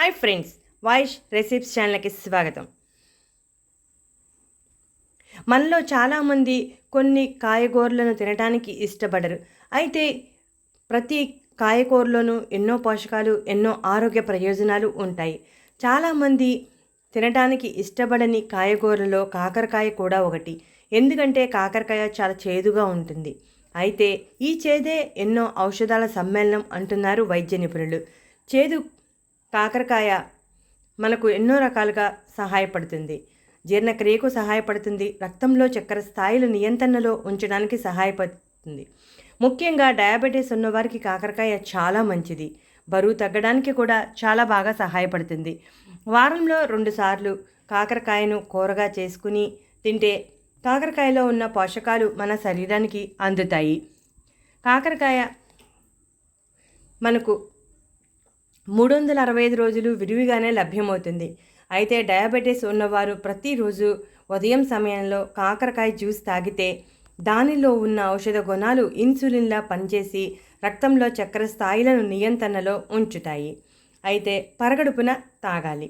Hi friends వాయిష్ recipes ఛానల్కి స్వాగతం. మనలో చాలామంది కొన్ని కాయగూరలను తినడానికి ఇష్టపడరు. అయితే ప్రతి కాయగూరలోనూ ఎన్నో పోషకాలు ఎన్నో ఆరోగ్య ప్రయోజనాలు ఉంటాయి. చాలామంది తినడానికి ఇష్టపడని కాయగూరలో కాకరకాయ కూడా ఒకటి. ఎందుకంటే కాకరకాయ చాలా చేదుగా ఉంటుంది. అయితే ఈ చేదే ఎన్నో ఔషధాల సమ్మేళనం అంటున్నారు వైద్య నిపుణులు. చేదు కాకరకాయ మనకు ఎన్నో రకాలుగా సహాయపడుతుంది. జీర్ణక్రియకు సహాయపడుతుంది. రక్తంలో చక్కెర స్థాయిలు నియంత్రణలో ఉంచడానికి సహాయపడుతుంది. ముఖ్యంగా డయాబెటీస్ ఉన్నవారికి కాకరకాయ చాలా మంచిది. బరువు తగ్గడానికి కూడా చాలా బాగా సహాయపడుతుంది. వారంలో రెండుసార్లు కాకరకాయను కూరగా చేసుకుని తింటే కాకరకాయలో ఉన్న పోషకాలు మన శరీరానికి అందుతాయి. కాకరకాయ మనకు మూడు వందల అరవై ఐదు రోజులు విరివిగానే లభ్యమవుతుంది. అయితే డయాబెటీస్ ఉన్నవారు ప్రతిరోజు ఉదయం సమయంలో కాకరకాయ జ్యూస్ తాగితే దానిలో ఉన్న ఔషధ గుణాలు ఇన్సులిన్లా పనిచేసి రక్తంలో చక్కెర స్థాయిలను నియంత్రణలో ఉంచుతాయి. అయితే పరగడుపున తాగాలి.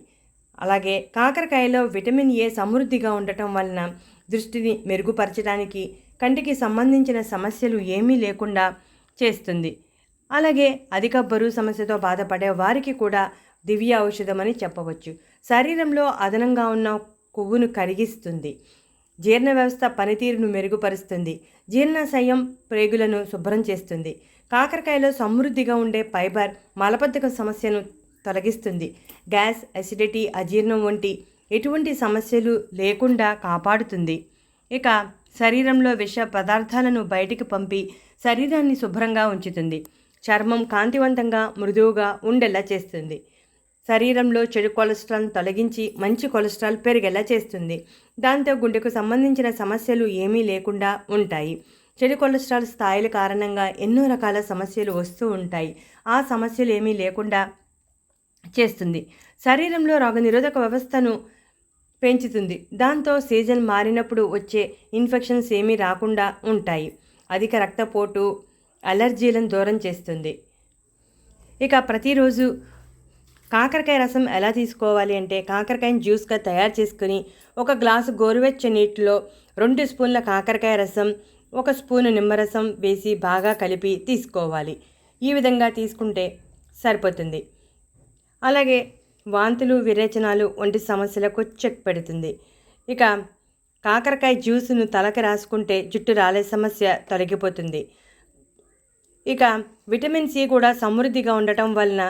అలాగే కాకరకాయలో విటమిన్ ఏ సమృద్ధిగా ఉండటం వలన దృష్టిని మెరుగుపరచడానికి కంటికి సంబంధించిన సమస్యలు ఏమీ లేకుండా చేస్తుంది. అలాగే అధిక బరువు సమస్యతో బాధపడే వారికి కూడా దివ్య ఔషధమని చెప్పవచ్చు. శరీరంలో అదనంగా ఉన్న కొవ్వును కరిగిస్తుంది. జీర్ణ వ్యవస్థ పనితీరును మెరుగుపరుస్తుంది. జీర్ణశయం ప్రేగులను శుభ్రం చేస్తుంది. కాకరకాయలో సమృద్ధిగా ఉండే ఫైబర్ మలబద్ధక సమస్యను తొలగిస్తుంది. గ్యాస్ అసిడిటీ అజీర్ణం వంటి ఎటువంటి సమస్యలు లేకుండా కాపాడుతుంది. ఇక శరీరంలో విష పదార్థాలను బయటికి పంపి శరీరాన్ని శుభ్రంగా ఉంచుతుంది. చర్మం కాంతివంతంగా మృదువుగా ఉండేలా చేస్తుంది. శరీరంలో చెడు కొలెస్ట్రాల్ తొలగించి మంచి కొలెస్ట్రాల్ పెరిగేలా చేస్తుంది. దాంతో గుండెకు సంబంధించిన సమస్యలు ఏమీ లేకుండా ఉంటాయి. చెడు కొలెస్ట్రాల్ స్థాయిల కారణంగా ఎన్నో రకాల సమస్యలు వస్తూ ఉంటాయి. ఆ సమస్యలు ఏమీ లేకుండా చేస్తుంది. శరీరంలో రోగనిరోధక వ్యవస్థను పెంచుతుంది. దాంతో సీజన్ మారినప్పుడు వచ్చే ఇన్ఫెక్షన్స్ ఏమీ రాకుండా ఉంటాయి. అధిక రక్తపోటు అలర్జీలను దూరం చేస్తుంది. ఇక ప్రతిరోజు కాకరకాయ రసం ఎలా తీసుకోవాలి అంటే కాకరకాయని జ్యూస్గా తయారు చేసుకుని ఒక గ్లాసు గోరువెచ్చ నీటిలో రెండు స్పూన్ల కాకరకాయ రసం ఒక స్పూను నిమ్మరసం వేసి బాగా కలిపి తీసుకోవాలి. ఈ విధంగా తీసుకుంటే సరిపోతుంది. అలాగే వాంతులు విరేచనాలు వంటి సమస్యలకు చెక్ పెడుతుంది. ఇక కాకరకాయ జ్యూస్ను తలకు రాసుకుంటే జుట్టు రాలే సమస్య తొలగిపోతుంది. ఇక విటమిన్ సి కూడా సమృద్ధిగా ఉండటం వలన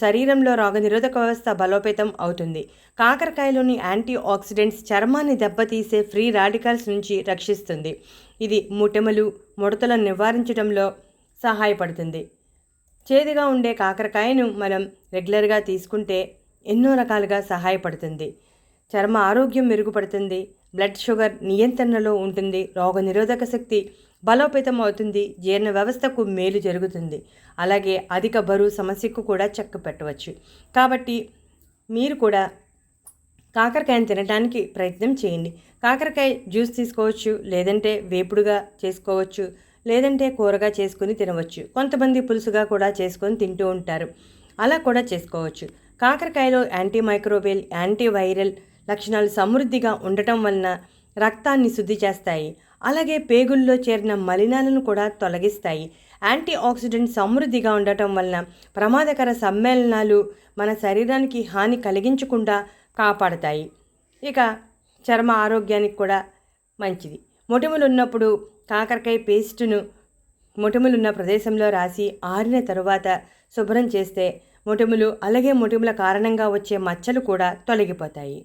శరీరంలో రోగనిరోధక వ్యవస్థ బలోపేతం అవుతుంది. కాకరకాయలోని యాంటీ ఆక్సిడెంట్స్ చర్మాన్ని దెబ్బతీసే ఫ్రీ రాడికల్స్ నుంచి రక్షిస్తుంది. ఇది ముటెమలు ముడతలను నివారించడంలో సహాయపడుతుంది. చేదుగా ఉండే కాకరకాయను మనం రెగ్యులర్గా తీసుకుంటే ఎన్నో రకాలుగా సహాయపడుతుంది. చర్మ ఆరోగ్యం మెరుగుపడుతుంది. బ్లడ్ షుగర్ నియంత్రణలో ఉంటుంది. రోగనిరోధక శక్తి బలోపేతం అవుతుంది జీర్ణ వ్యవస్థకు మేలు జరుగుతుంది. అలాగే అధిక బరువు సమస్యకు కూడా చెక్క పెట్టవచ్చు. కాబట్టి మీరు కూడా కాకరకాయను తినడానికి ప్రయత్నం చేయండి. కాకరకాయ జ్యూస్ తీసుకోవచ్చు లేదంటే వేపుడుగా చేసుకోవచ్చు లేదంటే కూరగా చేసుకుని తినవచ్చు. కొంతమంది పులుసుగా కూడా చేసుకొని తింటూ ఉంటారు. అలా కూడా చేసుకోవచ్చు. కాకరకాయలో యాంటీ మైక్రోవేల్ యాంటీవైరల్ లక్షణాలు సమృద్ధిగా ఉండటం వలన రక్తాన్ని శుద్ధి చేస్తాయి. అలాగే పేగుల్లో చేరిన మలినాలను కూడా తొలగిస్తాయి. యాంటీ ఆక్సిడెంట్ సమృద్ధిగా ఉండటం వలన ప్రమాదకర సమ్మేళనాలు మన శరీరానికి హాని కలిగించకుండా కాపాడతాయి. ఇక చర్మ ఆరోగ్యానికి కూడా మంచిది. మొటిమలు ఉన్నప్పుడు కాకరకాయ పేస్టును మొటిమలున్న ప్రదేశంలో రాసి ఆరిన తరువాత శుభ్రం చేస్తే మొటిములు అలాగే మొటిముల కారణంగా వచ్చే మచ్చలు కూడా తొలగిపోతాయి.